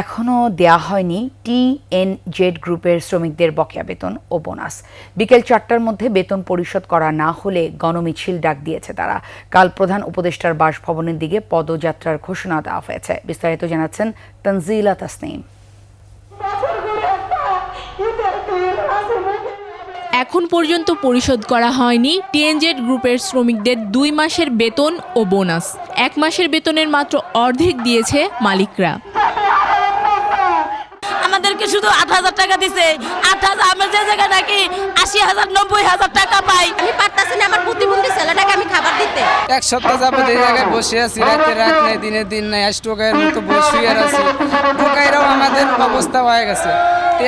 এখনও দেয়া হয়নি টি এন জেড গ্রুপের শ্রমিকদের বকেয়া বেতন ও বোনাস। বিকেল চারটার মধ্যে বেতন পরিশোধ করা না হলে গণমিছিল ডাক দিয়েছে তারা। কাল প্রধান উপদেষ্টার বাসভবনের দিকে পদযাত্রার ঘোষণা দেওয়া হয়েছে। বিস্তারিত জানাচ্ছেন তনজিলা তাসনিম। এখন পর্যন্ত পরিশোধ করা হয়নি টিএনজেড গ্রুপের শ্রমিকদের দুই মাসের বেতন ও বোনাস। এক মাসের বেতনের মাত্র অর্ধেক দিয়েছে মালিকরা। টাকা দিছে। আট হাজার আমরা যে জায়গায় নাকি আশি হাজার নব্বই হাজার টাকা পাই। আমি পারতাছি না আমার প্রতিবন্ধী ছেলেটাকে আমি খাবার দিতে। এক সপ্তাহ যাবত এই জায়গায় বসে আছি রাতে রাত নেই দিনে দিন নাই স্টোকের মতো বসে আর আছি। টোকাইরাও আমাদের অবস্থা হয়ে গেছে।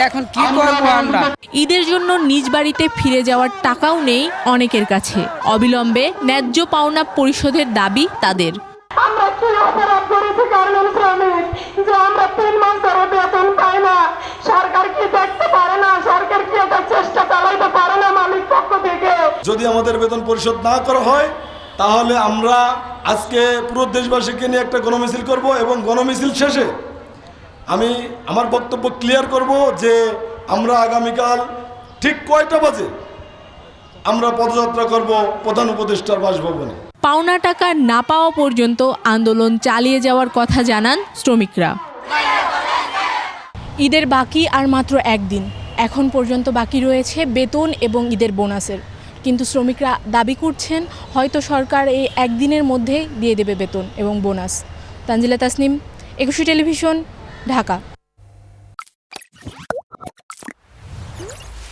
এখন কি করব আমরা? ঈদের জন্য নিজ বাড়িতে ফিরে যাওয়ার টাকাও নেই অনেকের কাছে। অবিলম্বে ন্যায্য পাওনা পরিশোধের দাবি তাদের। যদি আমাদের বেতন পরিশোধ না করা হয়, তাহলে আমরা আজকে পুরো দেশবাসীকে নিয়ে একটা গণমিছিল করব এবং গণমিছিল শেষে আমি আমার বক্তব্য ক্লিয়ার করব যে আমরা আগামীকাল ঠিক কয়টা বাজে আমরা পদযাত্রা করব প্রধান উপদেষ্টার বাসভবনে। পাওনা টাকা না পাওয়া পর্যন্ত আন্দোলন চালিয়ে যাওয়ার কথা জানান শ্রমিকরা। ঈদের বাকি আর মাত্র একদিন। এখন পর্যন্ত বাকি রয়েছে বেতন এবং ঈদের বোনাসের। কিন্তু শ্রমিকরা দাবি করছেন হয়তো সরকার এই একদিনের মধ্যে দিয়ে দেবে বেতন এবং বোনাস। তানজিলা তাসনিম, একুশে টেলিভিশন, ঢাকা।